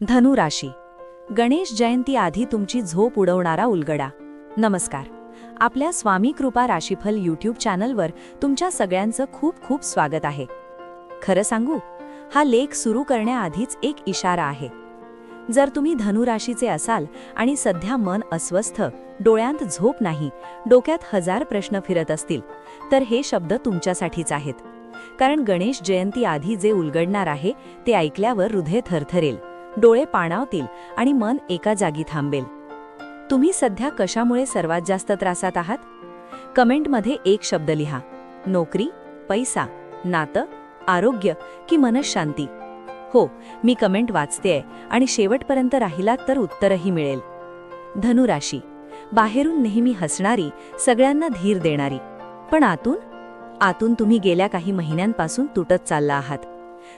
धनु राशी. गणेश जयंती आधी तुमची झोप उडवणारा उलगडा. नमस्कार. आपल्या स्वामी कृपा राशीफल यूट्यूब चॅनलवर तुमच्या सगळ्यांचं खूप खूप स्वागत आहे. खरं सांगू हा लेख सुरू करण्याआधीच एक इशारा आहे. जर तुम्ही धनुराशीचे असाल आणि सध्या मन अस्वस्थ डोळ्यांत झोप नाही डोक्यात हजार प्रश्न फिरत असतील तर हे शब्द तुमच्यासाठीच आहेत. कारण गणेश जयंती आधी जे उलगडणार आहे ते ऐकल्यावर हृदय थरथरेल. डोळे पाणावतील आणि मन एका जागी थांबेल. तुम्ही सध्या कशामुळे सर्वात जास्त त्रासात आहात? कमेंटमध्ये एक शब्द लिहा. नोकरी पैसा नातं आरोग्य की मनशांती. हो मी कमेंट वाचतेय आणि शेवटपर्यंत राहिलात तर उत्तरही मिळेल. धनुराशी. बाहेरून नेहमी हसणारी सगळ्यांना धीर देणारी. पण आतून? आतून तुम्ही गेल्या काही महिन्यांपासून तुटत चालला आहात.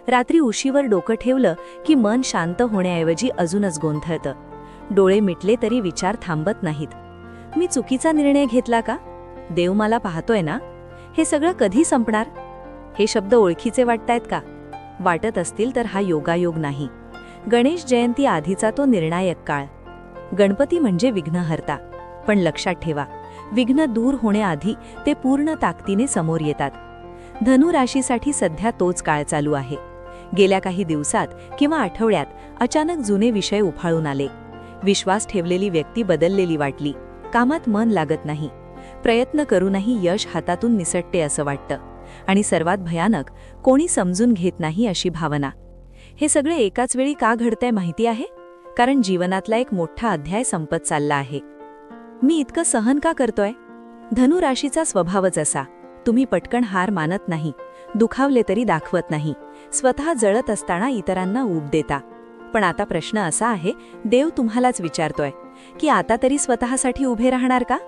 रात्री उशीवर डोकं ठेवलं की मन शांत होण्याऐवजी अजूनच गोंधळतं. डोळे मिटले तरी विचार थांबत नाहीत. मी चुकीचा निर्णय घेतला का? देव मला पाहतोय ना? हे सगळं कधी संपणार? हे शब्द ओळखीचे वाटतायत का? वाटत असतील तर हा योगायोग नाही. गणेश जयंती आधीचा तो निर्णायक काळ. गणपती म्हणजे विघ्नहर्ता. पण लक्षात ठेवा विघ्न दूर होण्याआधी ते पूर्ण ताकदीने समोर येतात. धनु राशीसाठी सध्या तोच काळ चालू आहे. गेल्या काही दिवसात किंवा आठवड्यात अचानक जुने विषय उफाळून आले. विश्वास ठेवलेली व्यक्ती बदललेली वाटली. कामात मन लागत नाही. प्रयत्न करूनही यश हातातून निसटते असं वाटतं. आणि सर्वात भयानक कोणी समजून घेत नाही अशी भावना. हे सगळे एकाच वेळी का घडतंय माहिती आहे? कारण जीवनातला एक मोठा अध्याय संपत चालला आहे. मी इतकं सहन का करतोय? धनु राशीचा स्वभावच असा. तुम्ही पटकन हार मानत नाही दुखावले तरी दाखवत नाही स्वतः जळत असताना इतरांना ऊब देता. पण आता प्रश्न असा आहे देव तुम्हालाच विचारतोय की आता तरी स्वतःसाठी उभे राहणार का?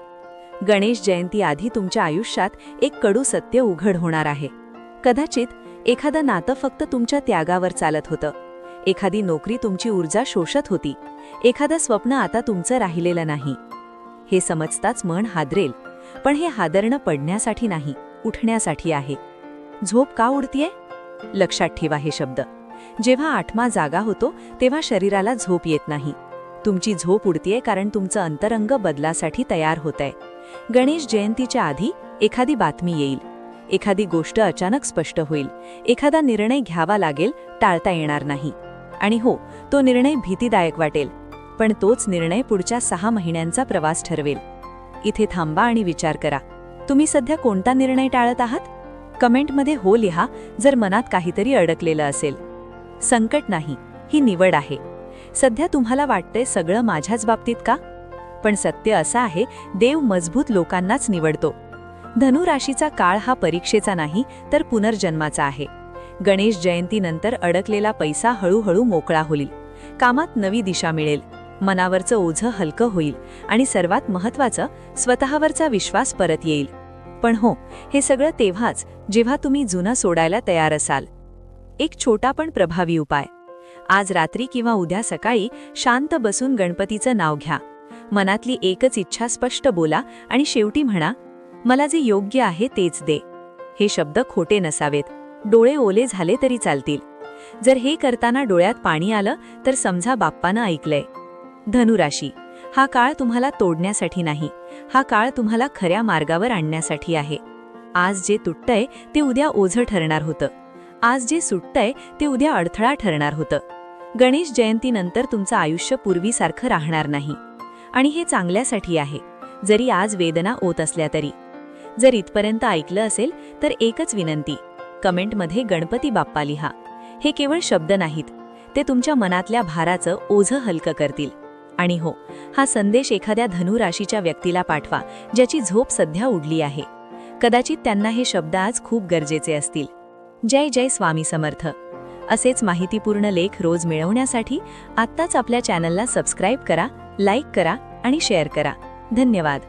गणेश जयंती आधी तुमच्या आयुष्यात एक कडू सत्य उघड होणार आहे. कदाचित एखादं नातं फक्त तुमच्या त्यागावर चालत होतं. एखादी नोकरी तुमची ऊर्जा शोषत होती. एखादं स्वप्न आता तुमचं राहिलेलं नाही. हे समजताच मन हादरेल पण हे हादरणं पडण्यासाठी नाही. उठण्यासाठी आहे. झोप का उडतीये? लक्षात ठेवा हे शब्द. जेव्हा आठमा जागा होतो तेव्हा शरीराला झोप येत नाही. तुमची झोप उडतीये कारण तुमचं अंतरंग बदलासाठी तयार होतंय. गणेश जयंतीच्या आधी एखादी बातमी येईल. एखादी गोष्ट अचानक स्पष्ट होईल. एखादा निर्णय घ्यावा लागेल टाळता येणार नाही. आणि हो तो निर्णय भीतीदायक वाटेल. पण तोच निर्णय पुढच्या सहा महिन्यांचा प्रवास ठरवेल. इथे थांबा आणि विचार करा. तुम्ही सध्या कोणता निर्णय टाळत आहात? कमेंटमध्ये हो लिहा जर मनात काहीतरी अडकलेलं असेल. संकट नाही ही निवड आहे. सध्या तुम्हाला वाटतंय सगळं माझ्याच बाबतीत का? पण सत्य असं आहे देव मजबूत लोकांनाच निवडतो. धनु राशीचा काळ हा परीक्षेचा नाही तर पुनर्जन्माचा आहे. गणेश जयंतीनंतर अडकलेला पैसा हळूहळू मोकळा होईल. कामात नवी दिशा मिळेल. मनावरचं ओझं हलकं होईल आणि सर्वात महत्वाचं स्वतःवरचा विश्वास परत येईल. पण हो हे सगळं तेव्हाच जेव्हा तुम्ही जुना सोडायला तयार असाल. एक छोटा पण प्रभावी उपाय. आज रात्री किंवा उद्या सकाळी शांत बसून गणपतीचं नाव घ्या. मनातली एकच इच्छा स्पष्ट बोला आणि शेवटी म्हणा मला जे योग्य आहे तेच दे. हे शब्द खोटे नसावेत. डोळे ओले झाले तरी चालतील. जर हे करताना डोळ्यात पाणी आलं तर समजा बाप्पानं ऐकलंय. धनुराशी. हा काळ तुम्हाला तोडण्यासाठी नाही. हा काळ तुम्हाला खऱ्या मार्गावर आणण्यासाठी आहे. आज जे तुटतंय ते उद्या ओझं ठरणार होतं. आज जे सुटतंय ते उद्या अडथळा ठरणार होतं. गणेश जयंतीनंतर तुमचं आयुष्य पूर्वीसारखं राहणार नाही. आणि हे चांगल्यासाठी आहे. जरी आज वेदना ओत असल्या तरी. जर इथपर्यंत ऐकलं असेल तर एकच विनंती. कमेंटमध्ये गणपती बाप्पा लिहा. हे केवळ शब्द नाहीत. ते तुमच्या मनातल्या भाराचं ओझं हलकं करतील. आणि हो हा संदेश एखाद्या धनुराशीच्या व्यक्तीला पाठवा ज्याची झोप सध्या उडली आहे. कदाचित त्यांना हे शब्द आज खूप गरजेचे असतील. जय जय स्वामी समर्थ. असेच माहितीपूर्ण लेख रोज मिळवण्यासाठी आत्ताच आपल्या चॅनलला सबस्क्राईब करा लाईक करा आणि शेअर करा. धन्यवाद.